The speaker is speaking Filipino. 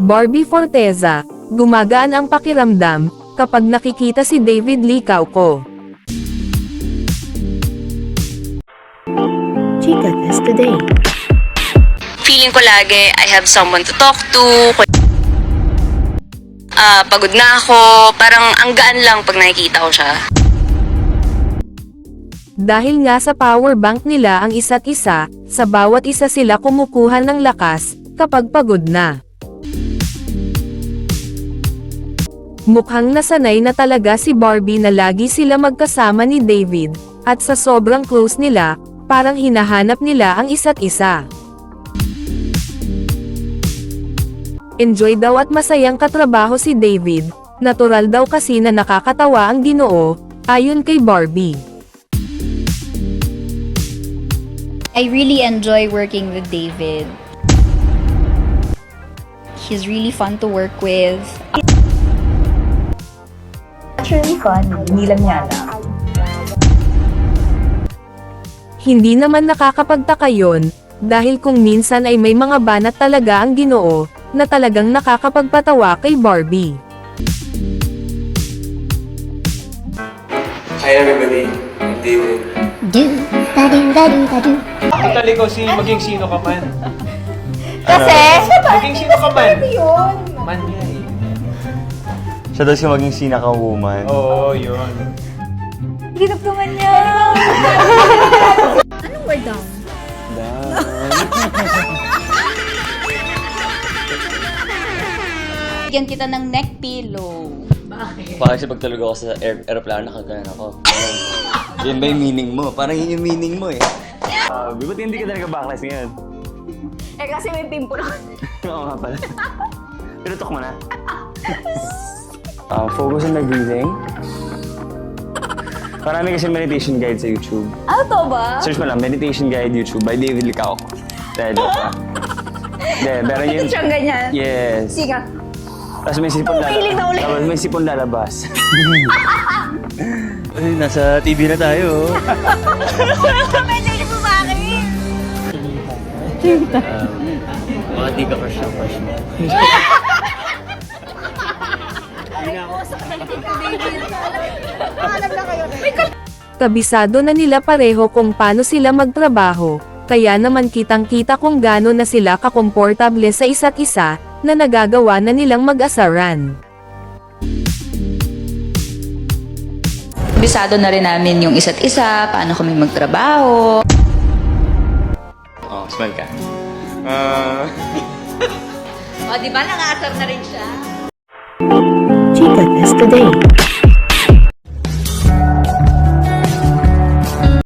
Barbie Forteza, gumagaan ang pakiramdam, kapag nakikita si David Lee Cauco. Chica Test Today. feeling ko lagi I have someone to talk to. Ah, pagod na ako. Parang ang gaan lang pag nakikita ko siya. Dahil nga sa power bank nila ang isa't isa, sa bawat isa sila kumukuha ng lakas, kapag pagod na. Mukhang nasanay na talaga si Barbie na lagi sila magkasama ni David, at sa sobrang close nila, parang hinahanap nila ang isa't isa. Enjoy daw at masayang katrabaho si David, natural daw kasi na nakakatawa ang ginoo, ayon kay Barbie. I really enjoy working with David. He's really fun to work with. Actually fun, hindi lang niya alam. Hindi naman nakakapagtaka yon, dahil kung minsan ay may mga banat talaga ang ginoo, na talagang nakakapagpatawa kay Barbie. Hi everybody, I'm David. Do, da do, da do, da do. Totally ko si maging sino ka man. Kasi, Maging sino ka man. Man niya eh. Siya daw si maging sinaka-woman. Oo, yun. ginagtungan niya. Anong word down? Bigyan kita ng neck pillow. Baka kasi pag tulog ako sa aer- aeroplano, nakaganan ako. Ganun. Yan ba yung meaning mo? Parang yun yung meaning mo eh. Uh, ba't hindi ka talaga backless ngayon? Eh kasi may pimple ako. Oo nga pala. Pinutok mo na. Uh, focus on my breathing. Marami kasi meditation guide sa YouTube. Ano to ba? Search mo lang, meditation guide YouTube by David Licao. Dahil pa. Hindi, pero yun... Siyang ganyan. Yes. Sige. Tapos may sipon Umiling na ulit. Tapos may sipon lalabas. Ay, nasa TV na tayo. Medyo mo sa akin. Mga di ka crush na crush mo. Alam na kayo. Kabisado na nila pareho kung paano sila magtrabaho, kaya naman kitang-kita kung gaano na sila kakomportable sa isa't isa, na nagagawa na nilang mag-asaran. Bisado na rin namin yung isa't isa, paano kami magtrabaho. Oh, smile ka. Ah... O, di ba? Nangasar na rin siya. today.